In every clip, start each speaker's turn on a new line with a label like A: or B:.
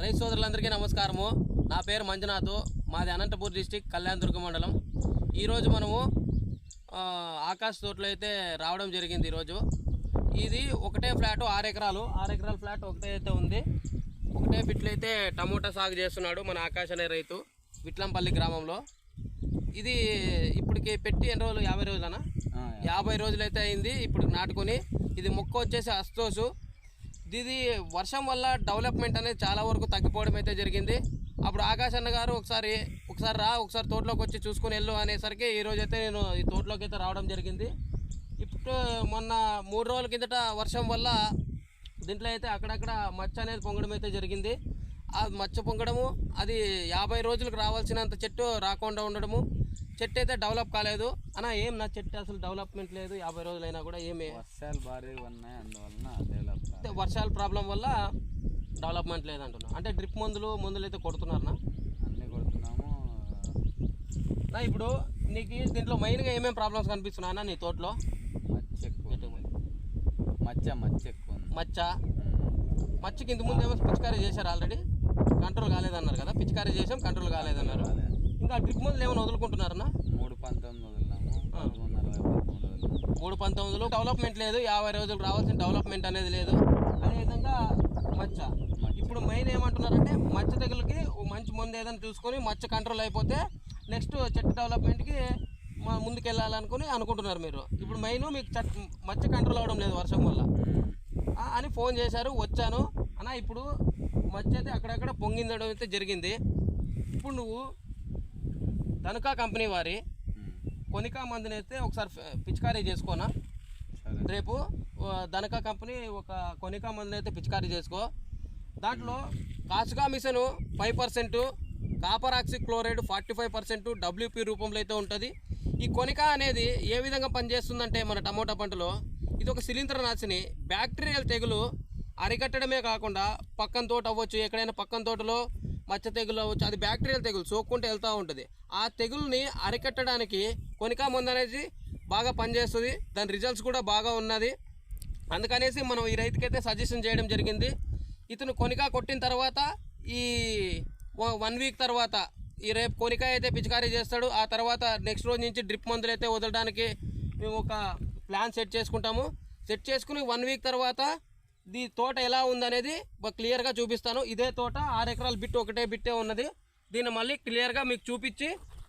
A: రైతు సోదరులందరికీ నమస్కారము. నా పేరు మంజునాథ్. మాది అనంతపూర్ డిస్టిక్ కళ్యాణదుర్గ మండలం. ఈరోజు మనము ఆకాశ్ తోటలో అయితే రావడం జరిగింది ఈరోజు ఇది ఒకటే ఫ్లాట్ ఆరు ఎకరాలు. ఆరు ఎకరాల ఫ్లాట్ ఒకటే అయితే ఉంది. ఒకటే బిట్లు అయితే టమోటా సాగు చేస్తున్నాడు మన ఆకాశ్ అనే రైతు విట్లంపల్లి గ్రామంలో. ఇది ఇప్పటికి పెట్టి ఎన్ని రోజులు? యాభై రోజులనా? యాభై రోజులైతే అయింది. ఇప్పుడు నాటుకొని ఇది మొక్క వచ్చేసి అస్తోసు. ఇది వర్షం వల్ల డెవలప్మెంట్ అనేది చాలా వరకు తగ్గిపోవడం అయితే జరిగింది. అప్పుడు ఆకాశ్ అన్న గారు ఒకసారి ఒకసారి రా ఒకసారి తోటలోకి వచ్చి చూసుకుని వెళ్ళు అనేసరికి ఈ అయితే నేను ఈ తోటలోకి అయితే రావడం జరిగింది. ఇప్పుడు మొన్న మూడు రోజుల కిందట వర్షం వల్ల దీంట్లో అయితే అక్కడక్కడ మచ్చ అనేది పొంగడం అయితే జరిగింది. ఆ మచ్చ పొంగడము అది యాభై రోజులకు రావాల్సినంత చెట్టు రాకుండా ఉండడము చెట్టు అయితే డెవలప్ కాలేదు. అన్న ఏం నా చెట్టు అసలు డెవలప్మెంట్ లేదు. యాభై రోజులైనా కూడా ఏమి
B: వర్షాలు భారీగా ఉన్నాయి అందువలన డెవలప్
A: వర్షాల ప్రాబ్లం వల్ల డెవలప్మెంట్ లేదంటున్నా. అంటే డ్రిప్ మందులు మందులు అయితే కొడుతున్నారనా?
B: అన్నీ కొడుతున్నాము.
A: నా ఇప్పుడు నీకు దీంట్లో మెయిన్గా ఏమేమి ప్రాబ్లమ్స్ కనిపిస్తున్నాయన్నా నీ తోటలో?
B: మచ్చ ఎక్కువ. మచ్చ. మచ్చ ఎక్కువ
A: మచ్చ. మచ్చకి ఇంత ముందు ఏమో పిచికారీ చేశారు ఆల్రెడీ? కంట్రోల్ కాలేదన్నారు కదా పిచికారీ చేసాం కంట్రోల్ కాలేదన్నారు.
B: కాలేదు.
A: ఇంకా డ్రిప్ మందులు ఏమైనా వదులుకుంటున్నారన్నా
B: మూడు పంతొమ్మిది వదిలినాము.
A: మూడు పంతొమ్మిదిలో డెవలప్మెంట్ లేదు యాభై రోజులు రావాల్సిన డెవలప్మెంట్ అనేది లేదు. మచ్చ. ఇప్పుడు మెయిన్ ఏమంటున్నారంటే మచ్చ తెగులకి మంచి మందు ఏదైనా చూసుకొని మచ్చ కంట్రోల్ అయిపోతే నెక్స్ట్ చెట్టు డెవలప్మెంట్కి మా ముందుకు వెళ్ళాలనుకుని అనుకుంటున్నారు మీరు. ఇప్పుడు మెయిన్ మీకు చట్ మచ్చ కంట్రోల్ అవ్వడం లేదు వర్షం వల్ల. అని ఫోన్ చేశారు వచ్చాను. అన్న ఇప్పుడు మచ్చ అయితే అక్కడక్కడ పొంగిందడం అయితే జరిగింది. ఇప్పుడు నువ్వు ధనుకా కంపెనీ వారి. కొనికా మందుని అయితే ఒకసారి పిచికారీ చేసుకోనా? రేపు ధనక కంపెనీ ఒక కొనికా మందుని అయితే పిచికారీ చేసుకో. దాంట్లో కాసుగా machine five percent copper oxychloride forty five percent WP రూపంలో అయితే ఉంటుంది. ఈ కొనికా అనేది ఏ విధంగా పనిచేస్తుందంటే మన టమోటా పంటలో ఇది ఒక శిలీంద్ర నాశిని. బ్యాక్టీరియల్ తెగులు అరికట్టడమే కాకుండా పక్కన తోట అవ్వచ్చు ఎక్కడైనా పక్కన తోటలో మచ్చ తెగులు అవ్వచ్చు అది బ్యాక్టీరియల్ తెగులు సోక్కుంటూ వెళ్తూ ఉంటుంది. ఆ తెగుల్ని అరికట్టడానికి కొనికా మందు అనేది బాగా పనిచేస్తుంది. దాని రిజల్ట్స్ కూడా బాగా ఉన్నది. అందుకనేసి మనం ఈ రైతుకైతే సజెషన్ చేయడం జరిగింది. ఇతను కొనికా కొట్టిన తర్వాత ఈ వన్ వీక్ తర్వాత ఈ రేపు కొనికా అయితే పిచికారీ చేస్తాడు. ఆ తర్వాత నెక్స్ట్ రోజు నుంచి డ్రిప్ మందులు అయితే వదలడానికి మేము ఒక ప్లాన్ సెట్ చేసుకుంటాము. సెట్ చేసుకుని వన్ వీక్ తర్వాత దీ తోట ఎలా ఉందనేది క్లియర్గా చూపిస్తాను. ఇదే తోట ఆరు ఎకరాల బిట్ ఒకటే బిట్టే ఉన్నది. దీన్ని మళ్ళీ క్లియర్గా మీకు చూపించి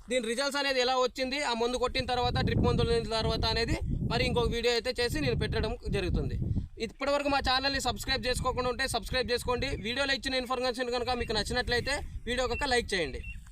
A: దీని రిజల్ట్స్ అనేది ఎలా వచ్చింది ఆ మందు కొట్టిన తర్వాత డ్రిప్ మందులు తర్వాత అనేది మరి ఇంకొక వీడియో అయితే చేసి నేను పెట్టడం జరుగుతుంది. ఇప్పటివరకు మా ఛానల్ని సబ్స్క్రైబ్ చేసుకోకుండా ఉంటే సబ్స్క్రైబ్ చేసుకోండి. వీడియోలో ఇచ్చిన ఇన్ఫర్మేషన్ కనుక మీకు నచ్చినట్లయితే వీడియో ఒక లైక్ చేయండి.